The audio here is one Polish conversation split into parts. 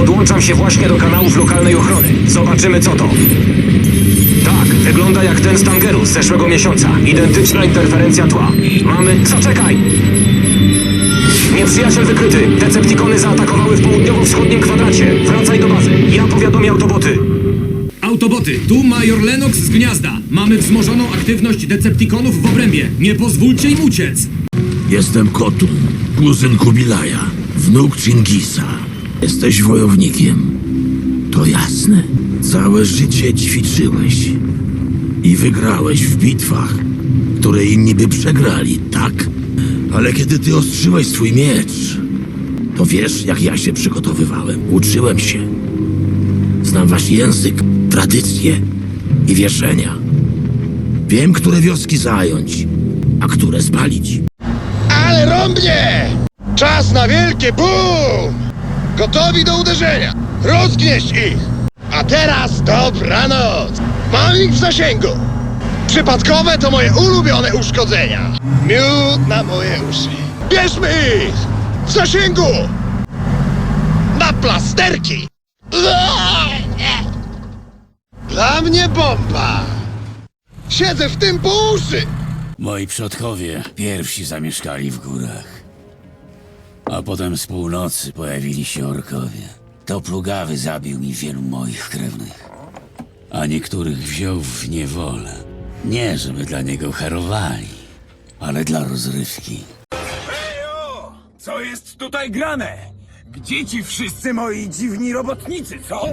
Podłączam się właśnie do kanałów lokalnej ochrony. Zobaczymy co to. Tak, wygląda jak ten z Tangeru z zeszłego miesiąca. Identyczna interferencja tła. Mamy... Zaczekaj! Nieprzyjaciel wykryty. Deceptikony zaatakowały w południowo-wschodnim kwadracie. Wracaj do bazy. Ja powiadomię autoboty. Autoboty, tu Major Lennox z gniazda. Mamy wzmożoną aktywność Decepticonów w obrębie. Nie pozwólcie im uciec. Jestem Kotun, kuzyn Kubilaja, wnuk Chingisa. Jesteś wojownikiem. To jasne. Całe życie ćwiczyłeś. I wygrałeś w bitwach, które inni by przegrali, tak? Ale kiedy ty ostrzyłeś swój miecz, to wiesz, jak ja się przygotowywałem. Uczyłem się. Znam wasz język, tradycje i wierzenia. Wiem, które wioski zająć, a które spalić. Ale rąbnie! Czas na wielkie BUM! Gotowi do uderzenia! Rozgnieść ich! A teraz dobranoc! Mam ich w zasięgu! Przypadkowe to moje ulubione uszkodzenia! Miód na moje uszy! Bierzmy ich! W zasięgu! Na plasterki! Dla mnie bomba! Siedzę w tym po uszy! Moi przodkowie pierwsi zamieszkali w górach. A potem z północy pojawili się orkowie. To plugawy zabił mi wielu moich krewnych. A niektórych wziął w niewolę. Nie, żeby dla niego harowali, ale dla rozrywki. Ejo! Co jest tutaj grane? Gdzie ci wszyscy moi dziwni robotnicy, co?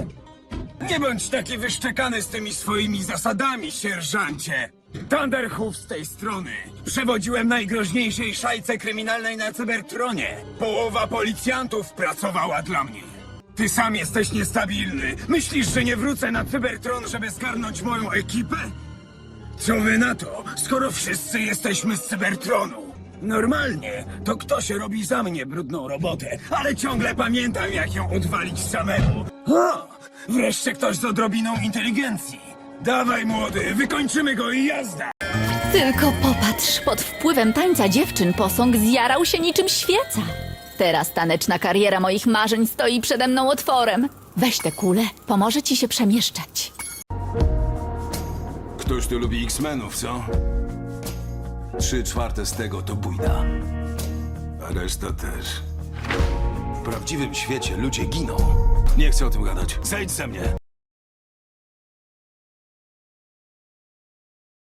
Nie bądź taki wyszczekany z tymi swoimi zasadami, sierżancie! Thunderhoof z tej strony. Przewodziłem najgroźniejszej szajce kryminalnej na Cybertronie. Połowa policjantów pracowała dla mnie. Ty sam jesteś niestabilny. Myślisz, że nie wrócę na Cybertron, żeby zgarnąć moją ekipę? Co wy na to, skoro wszyscy jesteśmy z Cybertronu? Normalnie, to kto się robi za mnie brudną robotę, ale ciągle pamiętam, jak ją odwalić samemu. O, wreszcie ktoś z odrobiną inteligencji. Dawaj, młody, wykończymy go i jazda! Tylko popatrz, pod wpływem tańca dziewczyn posąg zjarał się niczym świeca. Teraz taneczna kariera moich marzeń stoi przede mną otworem. Weź tę kulę, pomoże ci się przemieszczać. Ktoś tu lubi X-Menów, co? Trzy czwarte z tego to bójda. A reszta też. W prawdziwym świecie ludzie giną. Nie chcę o tym gadać. Zejdź ze mnie!